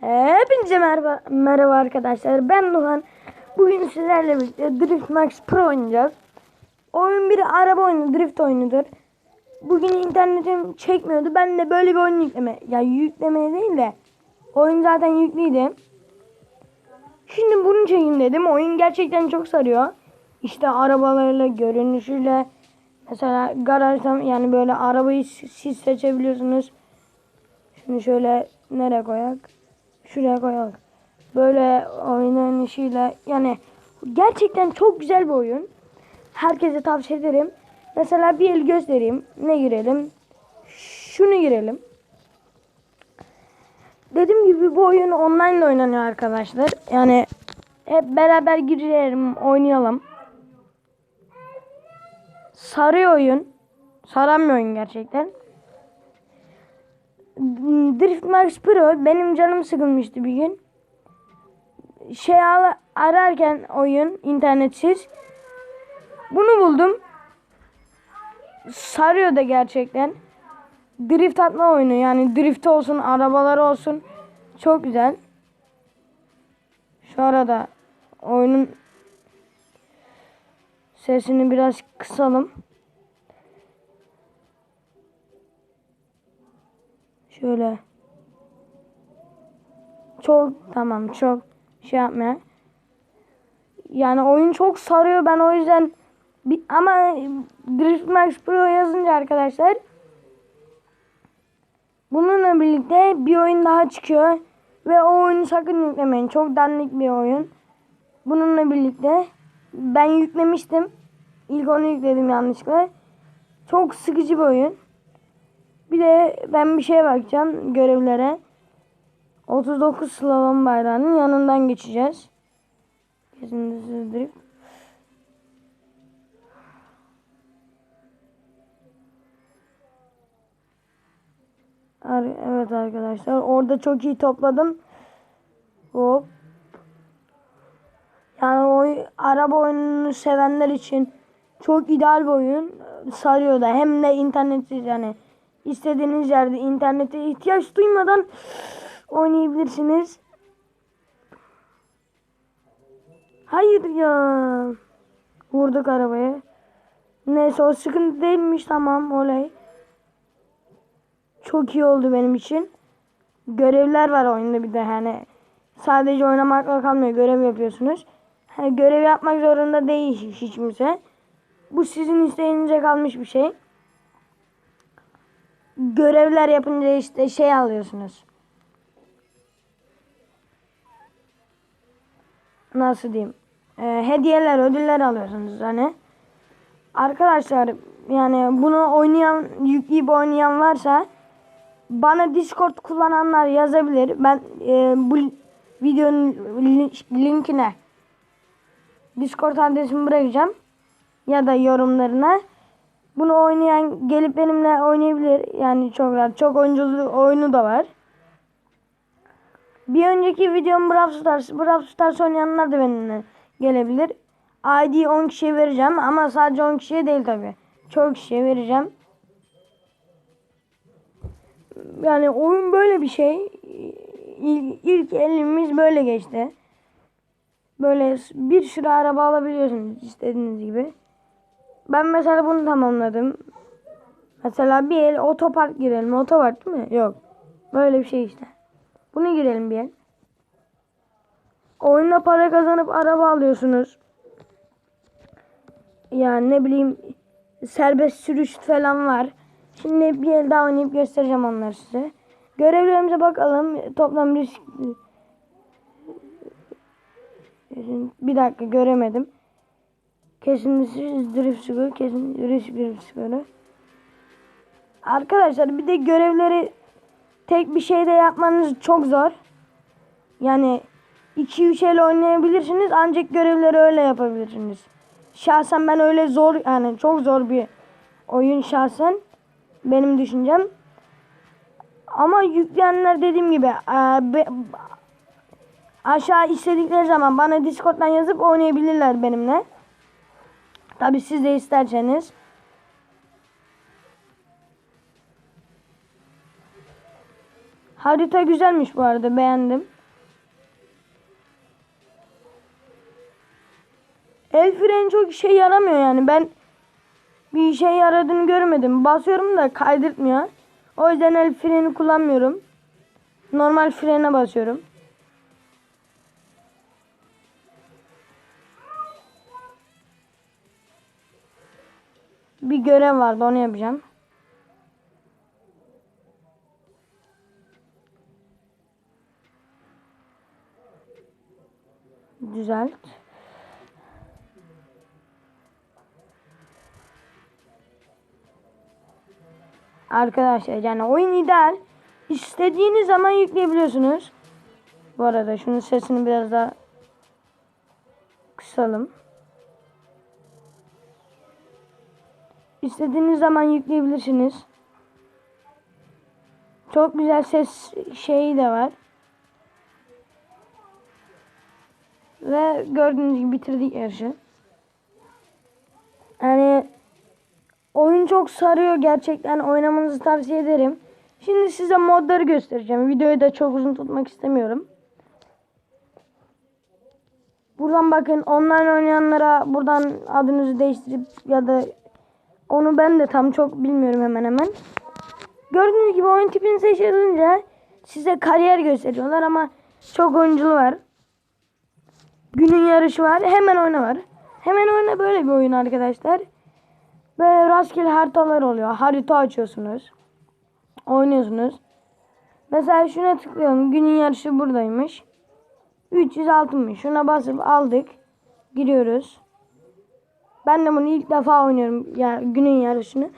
Hepinize merhaba, merhaba arkadaşlar. Ben Nuhan. Bugün sizlerle birlikte Drift Max Pro oynayacağız. Oyun bir araba oyunu, drift oyunudur. Bugün internetim çekmiyordu. Ben de böyle bir oyun yükleme, ya yüklemeye değil de oyun zaten yüklüydü. Şimdi bunu çekeyim dedim. Oyun gerçekten çok sarıyor. İşte arabalarıyla, görünüşüyle mesela garajdan yani böyle arabayı siz seçebiliyorsunuz. Şunu şöyle nereye koyak? Şuraya koyak. Böyle oynanışıyla yani gerçekten çok güzel bir oyun. Herkese tavsiye ederim. Mesela bir el göstereyim. Ne girelim? Şunu girelim. Dediğim gibi bu oyun online oynanıyor arkadaşlar. Yani hep beraber girelim, oynayalım. Sarıyor oyun. Saran oyun gerçekten. Drift Max Pro benim canım sıkılmıştı bir gün. Şey ararken oyun internetsiz. Bunu buldum. Sarıyor da gerçekten. Drift atma oyunu yani drift olsun arabalar olsun. Çok güzel. Şu arada oyunun sesini biraz kısalım. Şöyle. Çok tamam çok şey yapmaya. Yani oyun çok sarıyor ben o yüzden ama Drift Max Pro yazınca arkadaşlar bununla birlikte bir oyun daha çıkıyor ve o oyunu sakın yüklemeyin. Çok dandik bir oyun. Bununla birlikte ben yüklemiştim. İlk onu yükledim yanlışlıkla. Çok sıkıcı bir oyun. Bir de ben bir şeye bakacağım görevlere. 39 slalom bayrağının yanından geçeceğiz. Kesintisiz drift. Evet arkadaşlar orada çok iyi topladım. Hop. Yani o araba oyununu sevenler için çok ideal bir oyun. Sarıyor da hem de internetsiz yani istediğiniz yerde internete ihtiyaç duymadan oynayabilirsiniz. Hayır ya. Vurduk arabaya. Neyse o sıkıntı değilmiş tamam olay. Çok iyi oldu benim için. Görevler var oyunda bir de hani sadece oynamakla kalmıyor görev yapıyorsunuz. Hani görev yapmak zorunda değil hiç kimse. Bu sizin isteğinize kalmış bir şey. Görevler yapınca işte şey alıyorsunuz. Nasıl diyeyim? Ee, hediyeler, ödüller alıyorsunuz hani. Arkadaşlar yani bunu oynayan, yükleyip oynayan varsa bana Discord kullananlar yazabilir. Ben e, bu videonun lin- linkine Discord adresimi bırakacağım. Ya da yorumlarına. Bunu oynayan gelip benimle oynayabilir. Yani çok rahat. Çok oyunculu oyunu da var. Bir önceki videom Brawl Stars. Brawl Stars oynayanlar da benimle gelebilir. ID 10 kişiye vereceğim ama sadece 10 kişiye değil tabi. Çok kişiye vereceğim. Yani oyun böyle bir şey. İlk, ilk elimiz böyle geçti. Böyle bir sürü araba alabiliyorsunuz istediğiniz gibi. Ben mesela bunu tamamladım. Mesela bir el otopark girelim. Otopark değil mi? Yok. Böyle bir şey işte. Bunu girelim bir el. Oyunda para kazanıp araba alıyorsunuz. Yani ne bileyim serbest sürüş falan var. Şimdi bir el daha oynayıp göstereceğim onları size. Görevlerimize bakalım. Toplam risk bir dakika göremedim. Kesintisiz drift skoru, kesin drift skoru. Arkadaşlar bir de görevleri tek bir şeyde yapmanız çok zor. Yani 2-3 el oynayabilirsiniz ancak görevleri öyle yapabilirsiniz. Şahsen ben öyle zor yani çok zor bir oyun şahsen benim düşüncem. Ama yükleyenler dediğim gibi e, aşağı istedikleri zaman bana Discord'dan yazıp oynayabilirler benimle. Tabi siz de isterseniz. Harita güzelmiş bu arada beğendim. El freni çok işe yaramıyor yani ben bir işe yaradığını görmedim. Basıyorum da kaydırtmıyor. O yüzden el freni kullanmıyorum. Normal frene basıyorum. Bir görev vardı onu yapacağım. Düzelt. Arkadaşlar yani oyun ideal. İstediğiniz zaman yükleyebiliyorsunuz. Bu arada şunun sesini biraz daha kısalım. İstediğiniz zaman yükleyebilirsiniz. Çok güzel ses şeyi de var. Ve gördüğünüz gibi bitirdik yarışı. Yani oyun çok sarıyor gerçekten oynamanızı tavsiye ederim. Şimdi size modları göstereceğim. Videoyu da çok uzun tutmak istemiyorum. Buradan bakın online oynayanlara buradan adınızı değiştirip ya da onu ben de tam çok bilmiyorum hemen hemen. Gördüğünüz gibi oyun tipini seçilince size kariyer gösteriyorlar ama çok oyunculu var. Günün yarışı var. Hemen oyna var. Hemen oyna böyle bir oyun arkadaşlar. Böyle rastgele haritalar oluyor. Harita açıyorsunuz. Oynuyorsunuz. Mesela şuna tıklıyorum. Günün yarışı buradaymış. 360. Şuna basıp aldık. Giriyoruz. Ben de bunu ilk defa oynuyorum. Ya günün yarışını.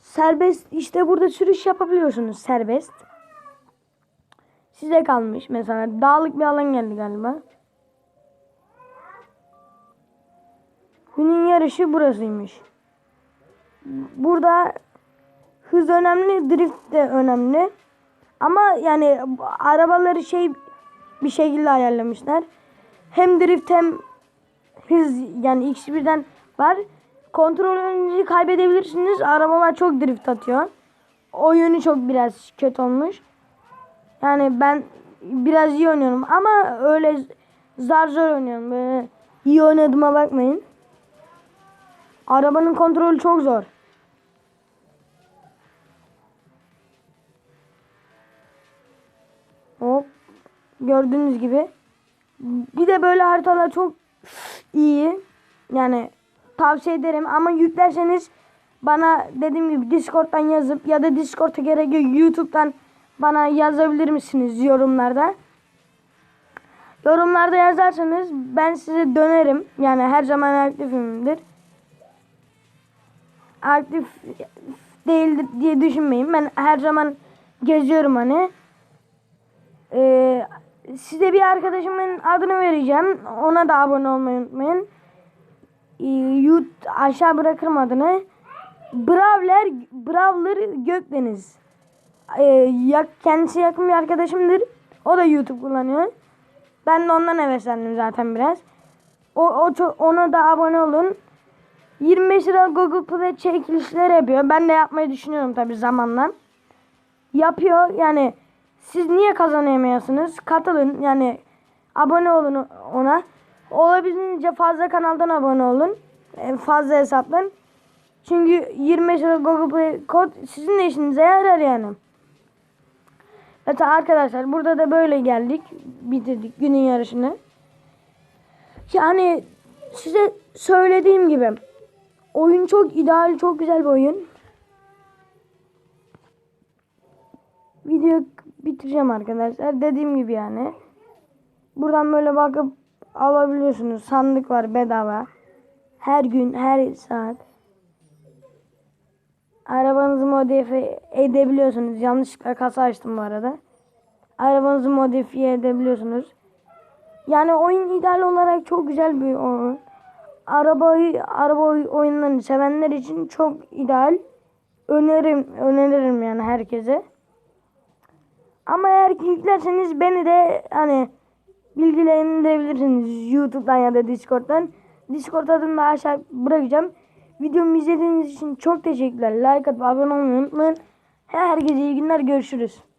Serbest işte burada sürüş yapabiliyorsunuz serbest. Size kalmış mesela. Dağlık bir alan geldi galiba. Günün yarışı burasıymış. Burada hız önemli, drift de önemli. Ama yani arabaları şey bir şekilde ayarlamışlar. Hem drift hem hız yani ikisi birden var. Kontrolünüzü kaybedebilirsiniz. Arabalar çok drift atıyor. O yönü çok biraz kötü olmuş. Yani ben biraz iyi oynuyorum ama öyle zar zor oynuyorum. Böyle iyi oynadığıma bakmayın. Arabanın kontrolü çok zor. Hop. Gördüğünüz gibi. Bir de böyle haritalar çok iyi. Yani tavsiye ederim ama yüklerseniz bana dediğim gibi Discord'dan yazıp ya da Discord'a gerek yok YouTube'dan bana yazabilir misiniz yorumlarda? Yorumlarda yazarsanız ben size dönerim. Yani her zaman aktifimdir. Aktif değildir diye düşünmeyin. Ben her zaman geziyorum hani. Ee, size bir arkadaşımın adını vereceğim. Ona da abone olmayı unutmayın. Ee, YouTube aşağı bırakırım adını. Bravler Brawler Gökdeniz. Ee, yak, kendisi yakın bir arkadaşımdır. O da YouTube kullanıyor. Ben de ondan heveslendim zaten biraz. O, o ona da abone olun. 25 lira Google Play çekilişler yapıyor. Ben de yapmayı düşünüyorum tabi zamanla. Yapıyor yani siz niye kazanamıyorsunuz? Katılın yani abone olun ona. Olabildiğince fazla kanaldan abone olun. E, Fazla hesaplan. Çünkü 25 lira Google Play kod sizin de işinize yarar yani. Evet arkadaşlar burada da böyle geldik. Bitirdik günün yarışını. Yani size söylediğim gibi oyun çok ideal, çok güzel bir oyun. Video bitireceğim arkadaşlar. Dediğim gibi yani. Buradan böyle bakıp alabiliyorsunuz. Sandık var bedava. Her gün, her saat. Arabanızı modifiye edebiliyorsunuz. Yanlışlıkla kasa açtım bu arada. Arabanızı modifiye edebiliyorsunuz. Yani oyun ideal olarak çok güzel bir oyun. Arabayı, araba oyunlarını sevenler için çok ideal. Öneririm, öneririm yani herkese. Ama eğer ki yüklerseniz beni de hani bilgilendirebilirsiniz YouTube'dan ya da Discord'dan. Discord adını da aşağı bırakacağım. Videomu izlediğiniz için çok teşekkürler. Like atıp abone olmayı unutmayın. Herkese iyi günler. Görüşürüz.